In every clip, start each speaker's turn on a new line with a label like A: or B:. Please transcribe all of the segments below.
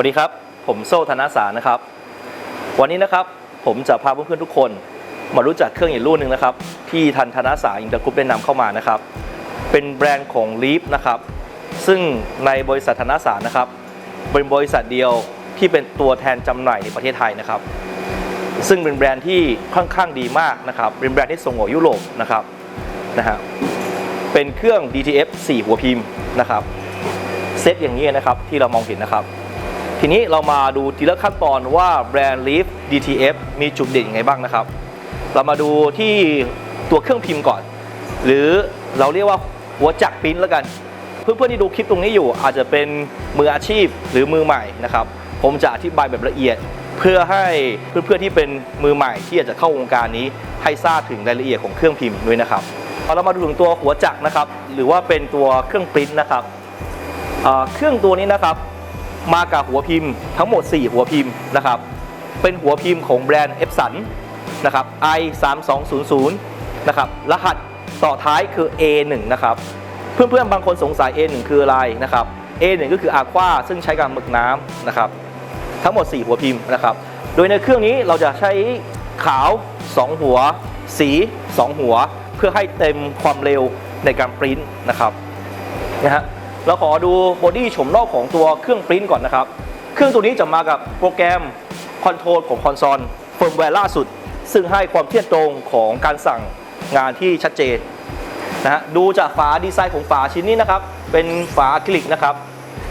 A: วัสดีครับ ผมโซ่ธนสารนะครับ วันนี้นะครับผมจะพาเพื่อนๆทุกคน มารู้จักเครื่องอีกรุ่นหนึ่งนะครับ ที่ทันธนสารอินเตอร์กรุ๊ปได้นำเข้ามานะครับ เป็นแบรนด์ของ Leaf นะครับ ซึ่งในบริษัทธนสารนะครับ เป็นบริษัทเดียวที่เป็นตัวแทนจำหน่ายในประเทศไทยนะครับ ซึ่งเป็นแบรนด์ที่ค่อนข้างดีมากนะครับ เป็นแบรนด์ที่ส่งออกยุโรปนะครับนะฮะเป็นเครื่อง DTF 4 หัวพิมพ์นะครับเซตอย่างนี้นะครับที่เรามองเห็นนะครับ ทีนี้เรามาดูทีละขั้นตอนว่าแบรนด์ Leaf DTF มีจุดเด่นยังไงบ้างนะครับ เรามาดูที่ตัวเครื่องพิมพ์ก่อน หรือเราเรียกว่าหัวจักรปริ้นแล้วกัน เพื่อนๆที่ดูคลิปตรงนี้อยู่อาจจะเป็นมืออาชีพหรือมือใหม่นะครับ ผมจะอธิบายแบบละเอียด เพื่อให้เพื่อนๆที่เป็นมือใหม่ที่อยากจะเข้าวงการนี้ให้ทราบถึงรายละเอียดของเครื่องพิมพ์ด้วยนะครับพอเรามาดูถึงตัวหัวจักรนะครับ หรือว่าเป็นตัวเครื่องปริ้นนะครับเครื่องตัวนี้นะครับ มากับหัวพิมพ์ทั้งหมด 4 หัวพิมพ์นะครับ เป็นหัวพิมพ์ของแบรนด์ Epson นนะครับ i 3 2 0 0นะครับ รหัสต่อท้ายคือ A1 นะครับ เพื่อนๆ บางคนสงสัย A1 คืออะไรนะครับ A1 ก็คือ Aqua ซึ่งใช้กับหมึกน้ำนะครับ ทั้งหมด 4 หัวพิมพ์นะครับ โดยในเครื่องนี้เราจะใช้ขาว 2 หัว สี 2 หัว เพื่อให้เต็มความเร็วในการปริ้นนะครับนะฮะ เราขอดูบอดี้โฉมนอกของตัวเครื่องปริ้นก่อนนะครับ เครื่องตัวนี้จะมากับโปรแกรมคอนโทรลของคอนโซลเฟิร์มแวร์ล่าสุด ซึ่งให้ความเที่ยงตรงของการสั่งงานที่ชัดเจนนะฮะดูจากฝาดีไซน์ของฝาชิ้นนี้นะครับ เป็นฝาอะคริลิกนะครับ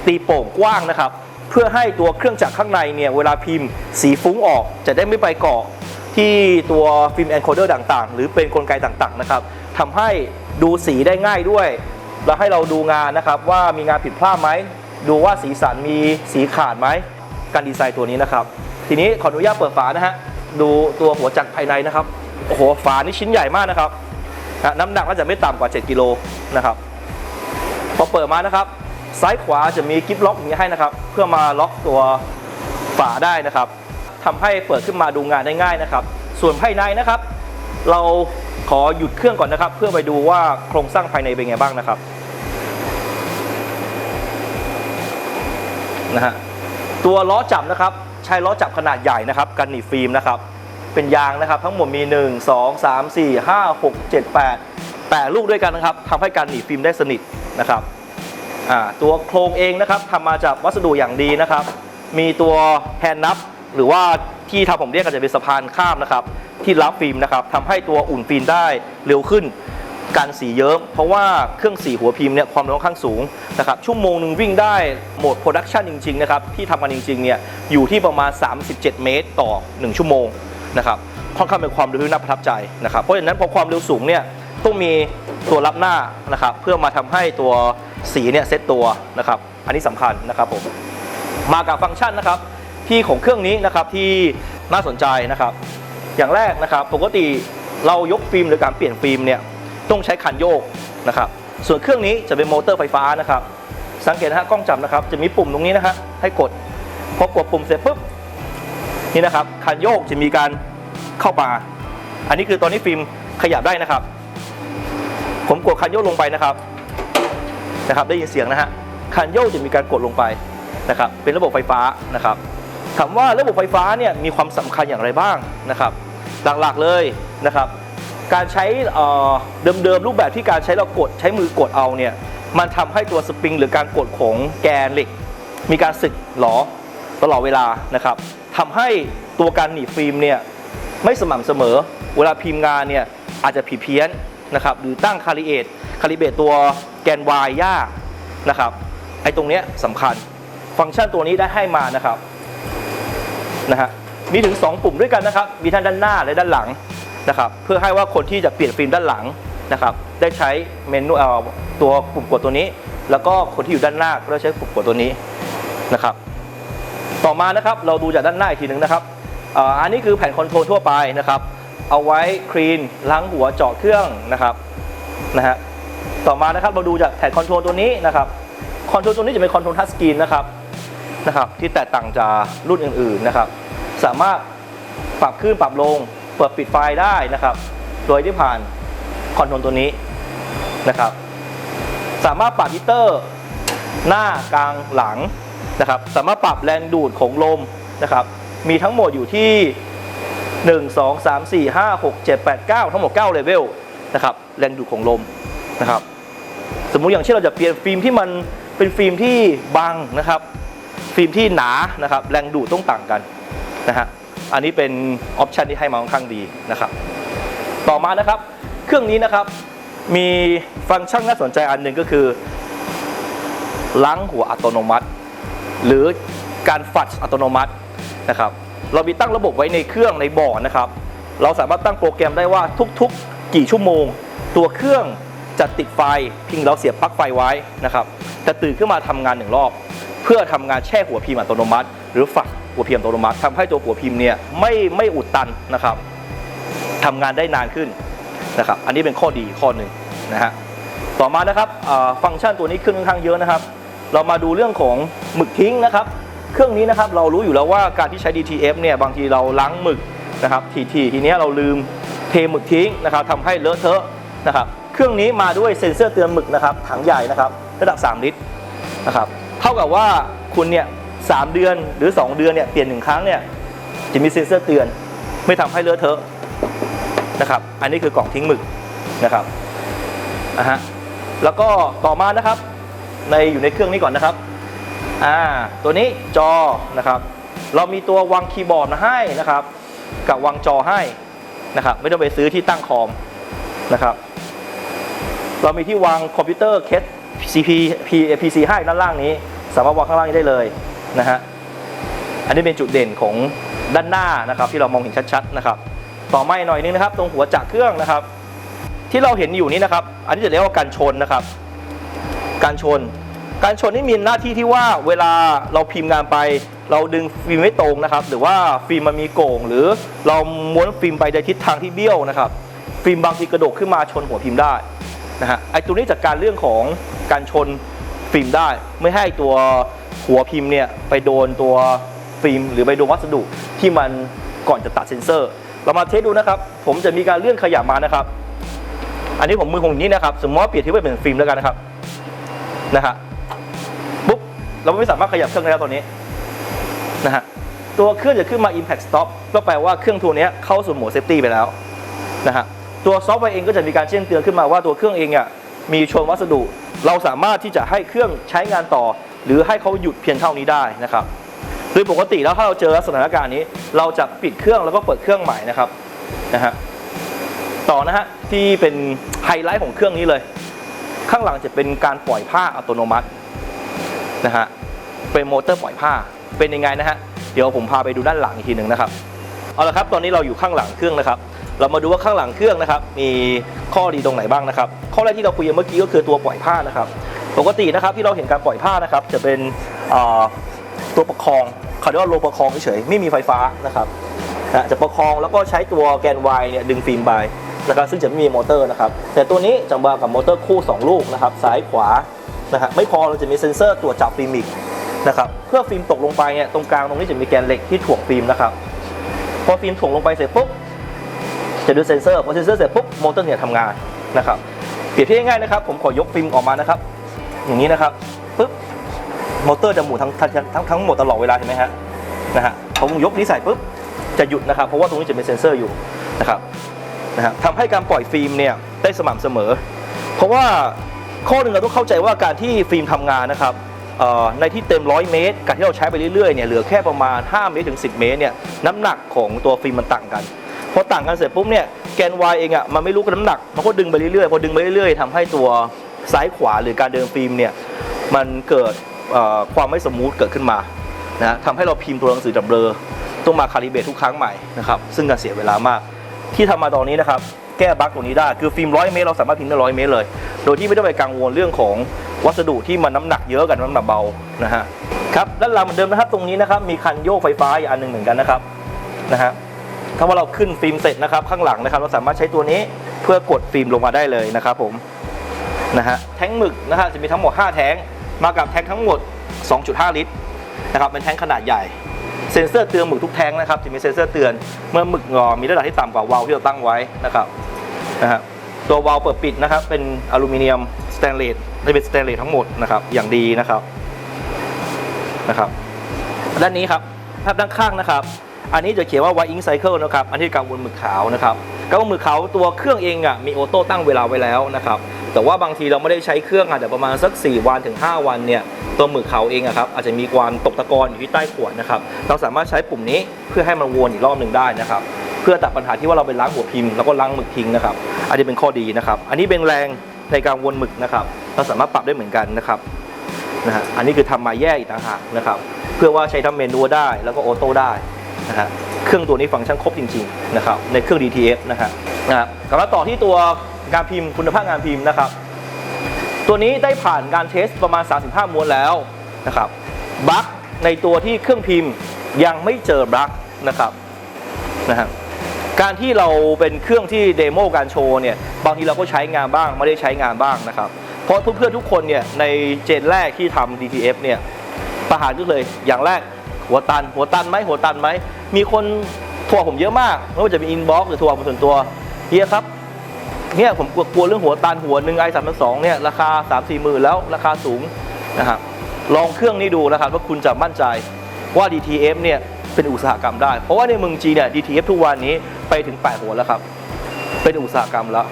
A: ตีโป่งกว้างนะครับ เพื่อให้ตัวเครื่องจักรข้างในเนี่ยเวลาพิมพ์สีฟุ้งออกจะได้ไม่ไปเกาะที่ตัวฟิล์มแอนโคเดอร์ต่างๆ หรือเป็นกลไกต่างๆนะครับทำให้ดูสีได้ง่ายด้วย แล้วให้เราดูงานนะครับว่ามีงานผิดพลาดไหม ดูว่าสีสันมีสีขาดไหม การดีไซน์ตัวนี้นะครับ ทีนี้ขออนุญาตเปิดฝานะฮะ ดูตัวหัวจักรภายในนะครับ โอ้โห ฝานี่ชิ้นใหญ่มากนะครับ น้ำหนักก็จะไม่ต่ำกว่า 7 กิโลนะครับ พอเปิดมานะครับ ซ้ายขวาจะมีกิฟล็อกอย่างนี้ให้นะครับ เพื่อมาล็อกตัวฝาได้นะครับทำให้เปิดขึ้นมาดูงานได้ง่ายนะครับ ส่วนภายในนะครับ เรา ขอหยุดเครื่องก่อนนะครับ เพื่อไปดูว่าโครงสร้างภายในเป็นไงบ้างนะครับนะฮะตัวล้อจับนะครับ ใช้ล้อจับขนาดใหญ่นะครับ กันหนีบฟิล์มนะครับ เป็นยางนะครับ ทั้งหมดมี 1 2 3 4 5 6 7 8 8 ลูกด้วยกันนะครับทำให้การหนีบฟิล์มได้สนิทนะครับอ่าตัวโครงเองนะครับทำมาจากวัสดุอย่างดีนะครับ มีตัวแฮนด์นับ หรือว่าที่ทางผมเรียกกันจะเป็นสะพานข้ามนะครับ ที่รับฟิล์มนะครับทำให้ตัวอุ่นฟิล์มได้เร็วขึ้นการสีเยิ้มเพราะว่าเครื่องสีหัวพิมพ์เนี่ยความเร็วค่อนข้างสูงนะครับชั่วโมงหนึ่งวิ่งได้โหมดโปรดักชันจริงๆนะครับที่ทำกันจริงๆเนี่ยอยู่ที่ประมาณ 37 เมตรต่อ 1 ชั่วโมงนะครับค่อนข้างเป็นความเร็วที่น่าประทับใจนะครับเพราะฉะนั้นพอความเร็วสูงเนี่ยต้องมีตัวรับหน้านะครับเพื่อมาทำให้ตัวสีเนี่ยเซตตัวนะครับอันนี้สำคัญนะครับผมมากับฟังก์ชันนะครับ ที่ของเครื่องนี้นะครับที่น่าสนใจนะครับ อย่างแรกนะครับปกติเรายกฟิล์มหรือการเปลี่ยนฟิล์มเนี่ยต้องใช้คันโยกนะครับส่วนเครื่องนี้จะเป็นมอเตอร์ไฟฟ้านะครับ สังเกตนะฮะกล้องจับนะครับ จะมีปุ่มตรงนี้นะฮะให้กดพอกดปุ่มเสร็จปุ๊บนี่นะครับคันโยกจะมีการเข้ามา อันนี้คือตอนนี้ฟิล์มขยับได้นะครับ ผมกดคันโยกลงไปนะครับนะครับ ได้ยินเสียงนะฮะคันโยกจะมีการกดลงไปนะครับ เป็นระบบไฟฟ้านะครับ ถามว่าระบบไฟฟ้าเนี่ยมีความสำคัญอย่างไรบ้างนะครับ หลักๆเลยนะครับ การใช้เดิมๆรูปแบบที่การใช้เรากดใช้มือกดเอาเนี่ยมันทำให้ตัวสปริงหรือการกดของแกนเหล็ก มีการสึกหลอตลอดเวลานะครับทำให้ตัวการหนีฟิล์มเนี่ยไม่สม่ำเสมอ เวลาพิมพ์งานเนี่ยอาจจะผิดเพี้ยนนะครับหรือตั้งคาลิเอตคาลิเบตตัวแกน Y ยากนะครับไอ้ตรงเนี้ยสำคัญ ฟังก์ชันตัวนี้ได้ให้มานะครับ นะฮะมีถึง 2 ปุ่มด้วยกันนะครับ มีทั้งด้านหน้าและด้านหลังนะครับเพื่อให้ว่าคนที่จะเปลี่ยนฟิล์มด้านหลังนะครับได้ใช้เมนูเอ่อตัวปุ่มกดตัวนี้ แล้วก็คนที่อยู่ด้านหน้าก็ได้ใช้ปุ่มกดตัวนี้นะครับต่อมานะครับเราดูจากด้านหน้าอีกทีหนึ่งนะครับอันนี้คือแผ่นคอนโทรลทั่วไปนะครับเอาไว้คลีนล้างหัวเจาะเครื่องนะครับนะฮะต่อมานะครับเราดูจากแผ่นคอนโทรลตัวนี้นะครับคอนโทรลตัวนี้จะเป็นคอนโทรลทัชสกรีนนะครับ นะครับที่แตกต่างจากรุ่นอื่นๆนะครับ สามารถปรับขึ้นปรับลงเปิดปิดไฟได้นะครับ โดยที่ผ่านคอนโทรลตัวนี้นะครับ สามารถปรับมิเตอร์หน้ากลางหลังนะครับ สามารถปรับแรงดูดของลมนะครับ มีทั้งหมดอยู่ที่ 1 2 3 4 5 6 7 8 9 ทั้งหมด9เลเวลนะครับแรงดูดของลมนะครับ สมมุติอย่างเช่นเราจะเปลี่ยนฟิล์มที่มันเป็นฟิล์มที่บางนะครับ ฟิล์มที่หนานะครับแรงดูดต้องต่างกันนะฮะอันนี้เป็นออปชันที่ให้มาค่อนข้างดีนะครับ ต่อมานะครับ เครื่องนี้นะครับมีฟังก์ชันน่าสนใจอันหนึ่งก็คือ ล้างหัวอัตโนมัติ หรือการฝัดอัตโนมัตินะครับ เรามีตั้งระบบไว้ในเครื่องในบอร์ดนะครับ เราสามารถตั้งโปรแกรมได้ว่าทุกๆ กี่ชั่วโมง ตัวเครื่องจะติดไฟพิงเราเสียบปลั๊กไฟไว้นะครับจะตื่นขึ้นมาทำงานหนึ่งรอบ เพื่อทำงานแช่หัวพิมพ์อัตโนมัติ หรือฝัดหัวพิมพ์อัตโนมัติทำให้ตัวหัวพิมพ์เนี่ยไม่ไม่อุดตันนะครับทำงานได้นานขึ้นนะครับ อันนี้เป็นข้อดีข้อหนึ่งนะฮะต่อมานะครับฟังก์ชันตัวนี้ขึ้นค่อนข้างเยอะนะครับ เรามาดูเรื่องของหมึกทิ้งนะครับ เครื่องนี้นะครับเรารู้อยู่แล้วว่าการที่ใช้ DTF เนี่ยบางทีเราล้างหมึกนะครับทีทีทีนี้เราลืมเทหมึกทิ้งนะครับทำให้เลอะเทอะนะครับ เครื่องนี้มาด้วยเซ็นเซอร์เตือนหมึกนะครับถังใหญ่นะครับระดับ 3 ลิตรนะครับ เท่ากับว่าคุณเนี่ยสามเดือนหรือ 2 เดือนเนี่ยเปลี่ยนหนึ่งครั้งเนี่ยจะมีเซ็นเซอร์เตือน ไม่ทำให้เลอะเทอะนะครับ อันนี้คือกล่องทิ้งหมึกนะครับอะฮะแล้วก็ต่อมานะครับในอยู่ในเครื่องนี้ก่อนนะครับอ่าตัวนี้จอนะครับ เรามีตัววางคีย์บอร์ดมาให้นะครับ กับวางจอให้นะครับ ไม่ต้องไปซื้อที่ตั้งคอมนะครับ เรามีที่วางคอมพิวเตอร์เคส CP P PC ให้ด้านล่างนี้ สามารถวางข้างล่างนี้ได้เลยนะฮะอันนี้เป็นจุดเด่นของด้านหน้านะครับที่เรามองเห็นชัดๆนะครับต่อมาอีกหน่อยนึงนะครับ ตรงหัวจักรเครื่องนะครับ ที่เราเห็นอยู่นี้นะครับ อันนี้จะเรียกว่าการชนนะครับ การชน การชนนี่มีหน้าที่ที่ว่าเวลาเราพิมพ์งานไป เราดึงฟิล์มไม่ตรงนะครับ หรือว่าฟิล์มมันมีโก่ง หรือเราม้วนฟิล์มไปในทิศทางที่เบี้ยวนะครับ ฟิล์มบางทีกระโดกขึ้นมาชนหัวพิมพ์ได้ นะฮะไอ้ตัวนี้จัดการเรื่องของการชนฟิล์มได้ ไม่ให้ตัวหัวพิมพ์เนี่ยไปโดนตัวฟิล์มหรือไปโดนวัสดุที่มันก่อนจะตัดเซนเซอร์ เรามาเทสดูนะครับ ผมจะมีการเลื่อนขยับมานะครับ อันนี้ผมมือของนี้นะครับ สมมติว่าเปรียบเทียบเป็นฟิล์มแล้วกันนะครับนะฮะปุ๊บเราไม่สามารถขยับเครื่องได้แล้วตอนนี้นะฮะตัวเครื่องจะขึ้นมา impact stop ก็แปลว่าเครื่องตัวเนี้ยเข้าสู่โหมด safety ไปแล้วนะฮะ ตัวซอฟต์แวร์เองก็จะมีการแจ้งเตือนขึ้นมาว่าตัวเครื่องเองอะมีชนวัสดุ เราสามารถที่จะให้เครื่องใช้งานต่อ หรือให้เขาหยุดเพียงเท่านี้ได้นะครับโดยปกติแล้วถ้าเราเจอสถานการณ์นี้ เราจะปิดเครื่องแล้วก็เปิดเครื่องใหม่นะครับนะฮะต่อนะฮะที่เป็นไฮไลท์ของเครื่องนี้เลย ข้างหลังจะเป็นการปล่อยผ้าอัตโนมัตินะฮะเป็นมอเตอร์ปล่อยผ้าเป็นยังไงนะฮะเดี๋ยวผมพาไปดูด้านหลังอีกทีหนึ่งนะครับเอาละครับตอนนี้เราอยู่ข้างหลังเครื่องนะครับ เรามาดูว่าข้างหลังเครื่องนะครับ มีข้อดีตรงไหนบ้างนะครับ ข้อแรกที่เราคุยเมื่อกี้ก็คือตัวปล่อยผ้านะครับ ปกตินะครับที่เราเห็นการปล่อยผ้านะครับ จะเป็นตัวประคองเขาเรียกว่าโลประคองเฉยๆไม่มีไฟฟ้านะครับจะประคองแล้วก็ใช้ตัวแกน Y เนี่ยดึงฟิล์มไปนะครับซึ่งจะไม่มีมอเตอร์นะครับ แต่ตัวนี้จะมากับมอเตอร์คู่ 2 ลูกนะครับซ้ายขวานะฮะไม่พอเราจะมีเซ็นเซอร์ตรวจจับฟิล์มอีกนะครับเพื่อฟิล์มตกลงไปเนี่ยตรงกลางตรงนี้จะมีแกนเหล็กที่ถ่วงฟิล์มนะครับพอฟิล์มถ่วงลงไปเสร็จปุ๊บ จะดูเซนเซอร์พอเซนเซอร์เสร็จปุ๊บมอเตอร์เนี่ยทำงานนะครับเปรียบเทียบง่ายๆนะครับ ผมขอยกฟิล์มออกมานะครับ อย่างนี้นะครับปุ๊บมอเตอร์จะหมุนทั้งทั้งทั้งทั้งหมดตลอดเวลาเห็นไหมฮะนะฮะผมยกนี้ใส่ปุ๊บจะหยุดนะครับ เพราะว่าตรงนี้จะมีเซนเซอร์อยู่นะครับนะฮะทำให้การปล่อยฟิล์มเนี่ยได้สม่ำเสมอ เพราะว่าข้อหนึ่งเราต้องเข้าใจว่าการที่ฟิล์มทำงานนะครับเอ่อในที่เต็ม 100 เมตร การที่เราใช้ไปเรื่อยๆเนี่ยเหลือแค่ประมาณ 5 เมตรถึง 10 เมตรเนี่ยน้ำหนักของตัวฟิล์มมันต่างกัน อต่างกันเสร็จปุ๊บเนี่ยแกน Y เองอะมันไม่รู้กับน้ำหนัก มันก็ดึงไปเรื่อยๆ พอดึงไปเรื่อยๆทำให้ตัวซ้ายขวาหรือการเดินฟิล์มเนี่ยมันเกิดความไม่สมูทเกิดขึ้นมานะทำให้เราพิมพ์ตัวหนังสือดับเบลอต้องมาคาลิเบรตทุกครั้งใหม่นะครับซึ่งการเสียเวลามาก ที่ทำมาตอนนี้นะครับแก้บั๊กตรงนี้ได้คือฟิล์มร้อยเมตรเราสามารถพิมพ์ได้ร้อยเมตรเลย โดยที่ไม่ต้องไปกังวลเรื่องของวัสดุที่มันน้ำหนักเยอะกับน้ำหนักเบานะฮะครับด้านหลังเหมือนเดิมนะครับตรงนี้นะครับมีคันโยกไฟฟ้าอีกอันหนึ่งเหมือนกันนะครับนะฮะ ถ้าว่าเราขึ้นฟิล์มเสร็จนะครับข้างหลังนะครับ เราสามารถใช้ตัวนี้เพื่อกดฟิล์มลงมาได้เลยนะครับผมนะฮะแท้งหมึกนะฮะจะมีทั้งหมด 5 แท้งมากับแท้งทั้งหมด 2.5 ลิตรนะครับเป็นแท้งขนาดใหญ่เซ็นเซอร์เตือนหมึกทุกแท้งนะครับจะมีเซ็นเซอร์เตือนเมื่อหมึกงอมีระดับที่ต่ำกว่าวาล์วที่เราตั้งไว้นะครับนะฮะตัววาล์วเปิดปิดนะครับเป็นอลูมิเนียมสแตนเลสไม่เป็นสแตนเลสทั้งหมดนะครับอย่างดีนะครับนะครับด้านนี้ครับภาพด้านข้างนะครับ อันนี้จะเขียนว่า white ink cycle นะครับ อันนี้การวนหมึกขาวนะครับการวนหมึกขาวตัวเครื่องเองอะมีออโต้ตั้งเวลาไว้แล้วนะครับ แต่ว่าบางทีเราไม่ได้ใช้เครื่องอาจจะประมาณสัก 4 วันถึง 5 วันเนี่ยตัวหมึกขาวเองอะครับอาจจะมีความตกตะกอนอยู่ที่ใต้ขวดนะครับ เราสามารถใช้ปุ่มนี้เพื่อให้มันวนอีกรอบหนึ่งได้นะครับ เพื่อตัดปัญหาที่ว่าเราไปล้างหัวพิมพ์แล้วก็ล้างหมึกทิ้งนะครับ อันนี้เป็นข้อดีนะครับ อันนี้เป็นแรงในการวนหมึกนะครับ เราสามารถปรับได้เหมือนกันนะครับนะฮะอันนี้คือทำมาแยกอีกต่างหากนะครับ เพื่อว่าใช้ทำเมนูได้แล้วก็ออโต้ได้ นะฮะเครื่องตัวนี้ฟังก์ชันครบจริงๆนะครับในเครื่อง DTF นะฮะนะครับกลับมาต่อที่ตัวการพิมพ์คุณภาพงานพิมพ์นะครับ ตัวนี้ได้ผ่านการเทสประมาณ 35 ม้วนแล้วนะครับบั๊กในตัวที่เครื่องพิมพ์ยังไม่เจอบั๊กนะครับนะฮะการที่เราเป็นเครื่องที่เดโมการโชว์เนี่ยบางทีเราก็ใช้งานบ้างไม่ได้ใช้งานบ้างนะครับ เพราะเพื่อนๆทุกคนเนี่ยในเจนแรกที่ทำ DTF เนี่ยประหารก็เลยอย่างแรกหัวตัน หัวตันไหมหัวตันไหม มีคนโทรผมเยอะมากไม่ว่าจะเป็นอินบ็อกซ์หรือโทรผมส่วนตัวเฮียครับเนี่ยผมกลัวกลัวเรื่องหัวตันหัวหนึ่งไอสามสองเนี่ยราคา3 4หมื่นแล้วราคาสูงนะครับลองเครื่องนี้ดูนะครับว่าคุณจะมั่นใจว่า DTF เนี่ยเป็นอุตสาหกรรมได้ เพราะว่าในเมืองจีนเนี่ย DTF ทุกวันนี้ไปถึง 8 หัวแล้วครับ เป็นอุตสาหกรรมแล้ว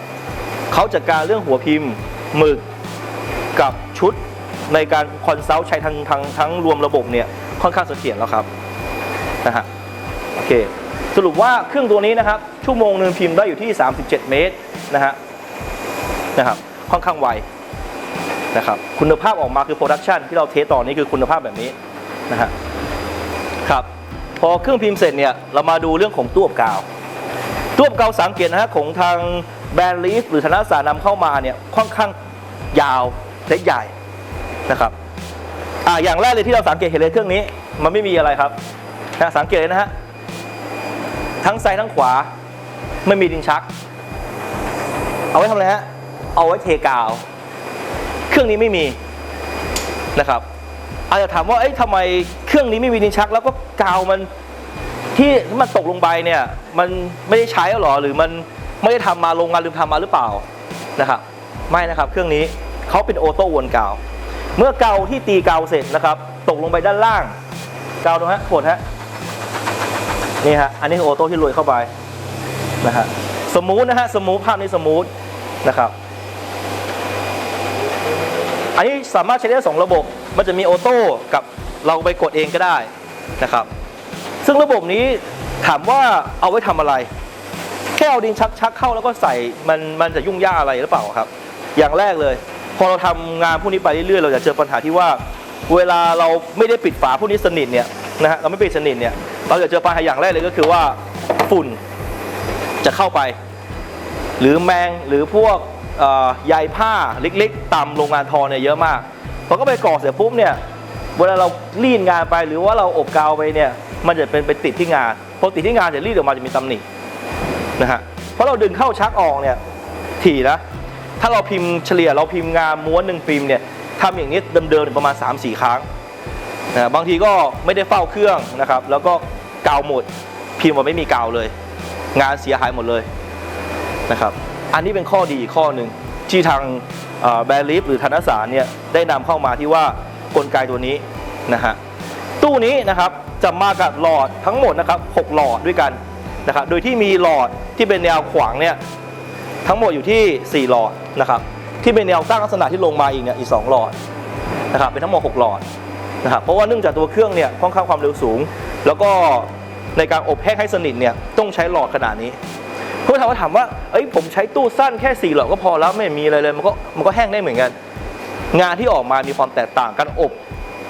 A: เขาจัดการเรื่องหัวพิมพ์หมึกกับชุดในการคอนซัลท์ใช้ทั้งทั้งทั้งรวมระบบเนี่ยค่อนข้างเสถียรแล้วครับนะฮะ เค สรุปว่าเครื่องตัวนี้นะครับ ชั่วโมงหนึ่งพิมพ์ได้อยู่ที่ 37 เมตรนะฮะนะครับค่อนข้างไวนะครับคุณภาพออกมาคือโปรดักชันที่เราเทสต่อนี้คือคุณภาพแบบนี้นะฮะครับพอเครื่องพิมพ์เสร็จเนี่ยเรามาดูเรื่องของตู้อบกาวตู้อบกาวสังเกตนะฮะของทางแบรนด์ลีฟหรือธนาสารนำเข้ามาเนี่ยค่อนข้างยาวและใหญ่นะครับอ่าอย่างแรกเลยที่เราสังเกตเห็นเลยเครื่องนี้ มันไม่มีอะไรครับนะสังเกตเลยนะฮะ ทั้งซ้ายทั้งขวาไม่มีดินชัก เอาไว้ทำอะไรฮะ เอาไว้เทกาว เครื่องนี้ไม่มีนะครับอาจจะถามว่าเอ้ยทำไมเครื่องนี้ไม่มีดินชัก แล้วก็กาวมันที่มันตกลงไปเนี่ย มันไม่ได้ใช้แล้วหรอหรือมันไม่ได้ทำมาโรงงานลืมทำมาหรือเปล่านะครับไม่นะครับเครื่องนี้เขาเป็นโอโต้วนกาว เมื่อเกาที่ตีกาวเสร็จนะครับ ตกลงไปด้านล่างกาวตรงฮะกดฮะ นี่ฮะ อันนี้คือโอโต้ที่ลุยเข้าไปนะฮะ สมูทนะฮะ สมูทภาพนี้สมูทนะครับ อันนี้สามารถใช้ได้สองระบบ มันจะมีออโต้กับเราไปกดเองก็ได้นะครับ ซึ่งระบบนี้ถามว่าเอาไว้ทำอะไร แค่เอาดินชักชักเข้าแล้วก็ใส่ มันมันจะยุ่งยากอะไรหรือเปล่าครับ อย่างแรกเลย พอเราทำงานพวกนี้ไปเรื่อยๆ เราจะเจอปัญหาที่ว่า เวลาเราไม่ได้ปิดฝาพวกนี้สนิทเนี่ยนะฮะ เราไม่ปิดสนิทเนี่ย เราจะเจอปัญหาอย่างแรกเลยก็คือว่าฝุ่นจะเข้าไป หรือแมงหรือพวกใยผ้าเล็กๆตามโรงงานทอเนี่ยเยอะมากพอก็ไปก่อเสร็จปุ๊บเนี่ยเวลาเรารีดงานไปหรือว่าเราอบกาวไปเนี่ยมันจะเป็นไปติดที่งานพอติดที่งานจะรีดออกมาจะมีตำหนินะฮะเพราะเราดึงเข้าชักออกเนี่ยถี่นะถ้าเราพิมพ์เฉลี่ยเราพิมพ์งานม้วนหนึ่งพิมพ์เนี่ยทำอย่างนี้เดิมๆประมาณ 3-4 ครั้ง นะบางทีก็ไม่ได้เฝ้าเครื่องนะครับ แล้วก็กาวหมดพิมพ์มาไม่มีกาวเลย งานเสียหายหมดเลยนะครับ อันนี้เป็นข้อดีข้อหนึ่งที่ทางแบรลิฟหรือธนสารเนี่ยได้นำเข้ามาที่ว่ากลไกตัวนี้นะฮะตู้นี้นะครับจะมากับหลอดทั้งหมดนะครับ6หลอดด้วยกันนะครับโดยที่มีหลอดที่เป็นแนวขวางเนี่ยทั้งหมดอยู่ที่ 4 หลอดนะครับที่เป็นแนวตั้งลักษณะที่ลงมาอีกเนี่ยอีก 2 หลอดนะครับเป็นทั้งหมด 6 หลอด นะครับเพราะว่าเนื่องจากตัวเครื่องเนี่ยค่อนข้างความเร็วสูง แล้วก็ในการอบแห้งให้สนิทเนี่ยต้องใช้หลอดขนาดนี้เพื่อถามว่าถามว่าเอ้ยผมใช้ตู้สั้นแค่สี่หลอดก็พอแล้วไม่มีอะไรเลยมันก็มันก็แห้งได้เหมือนกัน งานที่ออกมามีความแตกต่างการอบ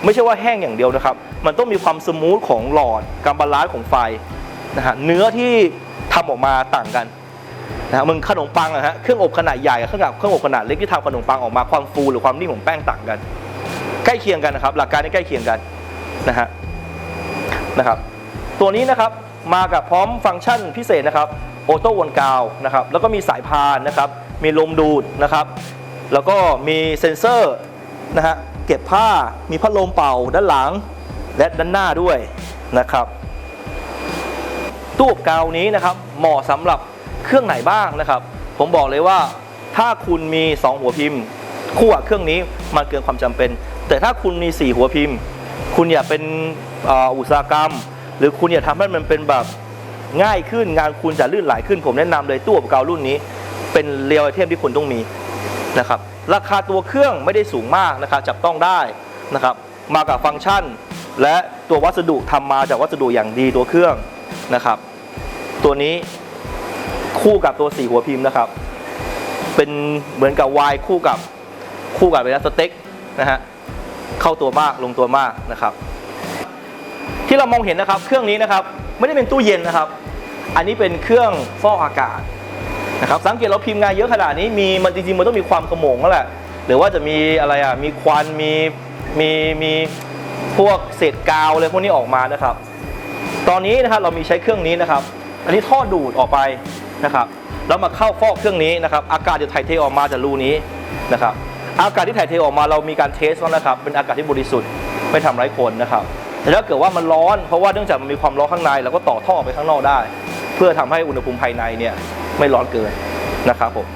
A: ไม่ใช่ว่าแห้งอย่างเดียวนะครับ มันต้องมีความสมูทของหลอดการบาลานซ์ของไฟนะฮะเนื้อที่ทำออกมาต่างกันนะมึงขนมปังอะฮะเครื่องอบขนาดใหญ่กับเครื่องอบเครื่องอบขนาดเล็กที่ทำขนมปังออกมาความฟูหรือความนิ่มของแป้งต่างกัน ใกล้เคียงกันนะครับ หลักการนี้ใกล้เคียงกันนะฮะนะครับ ตัวนี้นะครับมากับพร้อมฟังก์ชันพิเศษนะครับออโต้วนกาวนะครับ แล้วก็มีสายพานนะครับ มีลมดูดนะครับ แล้วก็มีเซ็นเซอร์นะฮะเก็บผ้ามีพัดลมเป่าด้านหลังและด้านหน้าด้วยนะครับ ตู้อบกาวนี้นะครับเหมาะสำหรับเครื่องไหนบ้างนะครับ ผมบอกเลยว่าถ้าคุณมี 2 หัวพิมพ์ คู่กับเครื่องนี้มันเกินความจำเป็น แต่ถ้าคุณมี 4 หัวพิมพ์ คุณอย่าเป็นอุตสาหกรรม หรือคุณอย่าทำให้มันเป็นแบบง่ายขึ้นงานคุณจะลื่นไหลขึ้น ผมแนะนำเลยตู้อบกาวรุ่นนี้ เป็นเรียลไอเทมที่คุณต้องมีนะครับราคาตัวเครื่องไม่ได้สูงมากนะครับจับต้องได้นะครับมากับฟังก์ชัน และตัววัสดุทำมาจากวัสดุอย่างดีตัวเครื่องนะครับ ตัวนี้คู่กับตัวสี่หัวพิมพ์นะครับ เป็นเหมือนกับวายคู่กับคู่กับเป็นสเต็กนะฮะ เข้าตัวมากลงตัวมากนะครับ ที่เรามองเห็นนะครับ เครื่องนี้นะครับไม่ได้เป็นตู้เย็นนะครับ อันนี้เป็นเครื่องฟอกอากาศนะครับสังเกตเราพิมพ์งานเยอะขนาดนี้มีมันจริงๆมันต้องมีความขโมงแล้วแหละหรือว่าจะมีอะไรอะมีควันมีมีมีพวกเศษกาวอะไรพวกนี้ออกมานะครับ ตอนนี้นะครับเรามีใช้เครื่องนี้นะครับ อันนี้ท่อดูดออกไปนะครับแล้วมาเข้าฟอกเครื่องนี้นะครับ อากาศจะถ่ายเทออกมาจากรูนี้นะครับ อากาศที่ถ่ายเทออกมาเรามีการเทสแล้วนะครับเป็นอากาศที่บริสุทธิ์ไม่ทำร้ายคนนะครับแต่ถ้าเกิดว่ามันร้อนเพราะว่าเนื่องจากมันมีความร้อนข้างในเราก็ต่อท่อไปข้างนอกได้ เพื่อทำให้อุณหภูมิภายในเนี่ยไม่ร้อนเกินนะครับผม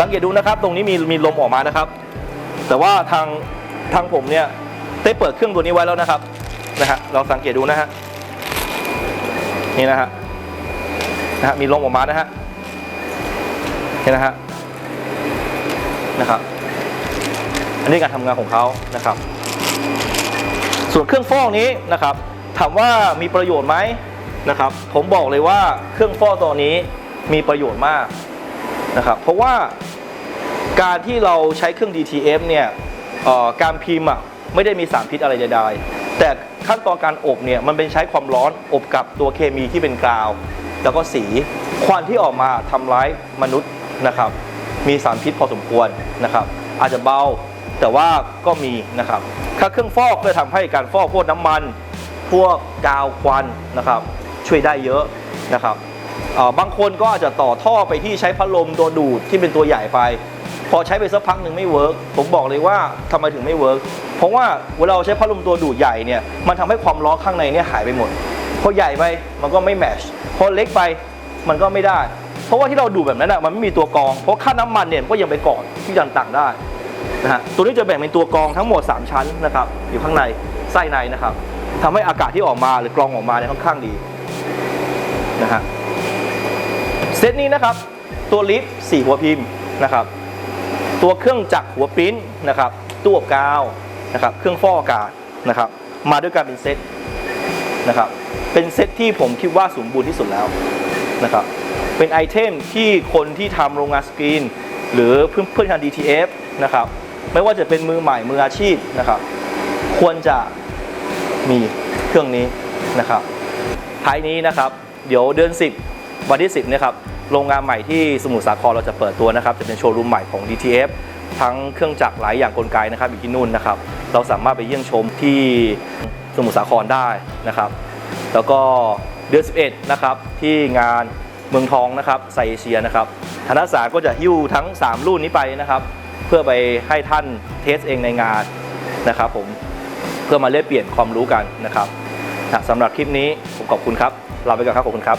A: สังเกตดูนะครับ ตรงนี้มีมีลมออกมานะครับ แต่ว่าทางทางผมเนี่ยได้เปิดเครื่องตัวนี้ไว้แล้วนะครับนะฮะเราสังเกตดูนะฮะนี่นะฮะนะฮะมีลมออกมานะฮะนี่นะฮะนะครับ อันนี้การทำงานของเขานะครับ ส่วนเครื่องฟอกนี้นะครับถามว่ามีประโยชน์ไหมนะครับ ผมบอกเลยว่าเครื่องฟอกตัวนี้มีประโยชน์มากนะครับ เพราะว่าการที่เราใช้เครื่อง DTF เนี่ยการพิมพ์อะไม่ได้มีสารพิษอะไรใดๆแต่ขั้นตอนการอบเนี่ยมันเป็นใช้ความร้อนอบกับตัวเคมีที่เป็นกาว แล้วก็สีควันที่ออกมาทำร้ายมนุษย์นะครับ มีสารพิษพอสมควรนะครับ อาจจะเบา แต่ว่าก็มีนะครับถ้าเครื่องฟอกก็จะทำให้การฟอกพวกน้ำมัน พวกกาวควันนะครับ ช่วยได้เยอะนะครับบางคนก็อาจจะต่อท่อไปที่ใช้พัดลมตัวดูดที่เป็นตัวใหญ่ไป พอใช้ไปสักพักหนึ่งไม่เวิร์กผมบอกเลยว่าทำไมถึงไม่เวิร์กเพราะว่าเวลาเราใช้พัดลมตัวดูดใหญ่เนี่ยมันทำให้ความร้อนข้างในเนี่ยหายไปหมดพอใหญ่ไปมันก็ไม่แมชพอเล็กไปมันก็ไม่ได้ เพราะว่าที่เราดูดแบบนั้นอะมันไม่มีตัวกรอง เพราะค่าน้ำมันเนี่ยก็ยังไปเกาะที่ต่างๆได้ นะฮะตัวนี้จะแบ่งเป็นตัวกรองทั้งหมด 3 ชั้นนะครับอยู่ข้างในไส้ในนะครับทำให้อากาศที่ออกมาหรือกรองออกมาเนี่ยค่อนข้างดีนะฮะเซตนี้นะครับ ตัวลิฟต์สี่หัวพิมพ์นะครับ ตัวเครื่องจักรหัวปริ้นนะครับตู้อบกาวนะครับ เครื่องฟอกอากาศนะครับ มาด้วยกันเป็นเซตนะครับ เป็นเซตที่ผมคิดว่าสมบูรณ์ที่สุดแล้วนะครับ เป็นไอเทมที่คนที่ทำโรงงานสกรีน หรือเพื่อนเพื่อนทาง DTF นะครับ ไม่ว่าจะเป็นมือใหม่มืออาชีพนะครับ ควรจะมีเครื่องนี้นะครับท้ายนี้นะครับ เดี๋ยวเดือน 10 วันที่ 10เนะครับโรงงานใหม่ที่สมุทรสาครเราจะเปิดตัวนะครับ จะเป็นโชว์รูมใหม่ของ DTF ทั้งเครื่องจักรหลายอย่างกลไกนะครับอยู่ที่นู่นนะครับ เราสามารถไปเยี่ยมชมที่สมุทรสาครได้นะครับ แล้วก็เดือน 11 นะครับที่งานเมืองทองนะครับไซเอเชียนะครับธนสารก็จะหิ้วทั้ง 3 รุ่นนี้ไปนะครับ เพื่อไปให้ท่านเทสเองในงานนะครับผมเพื่อมาเลกเปลี่ยนความรู้กันนะครับสำหรับคลิปนี้ผมขอบคุณครับลาไปก่อนครับขอบคุณครับ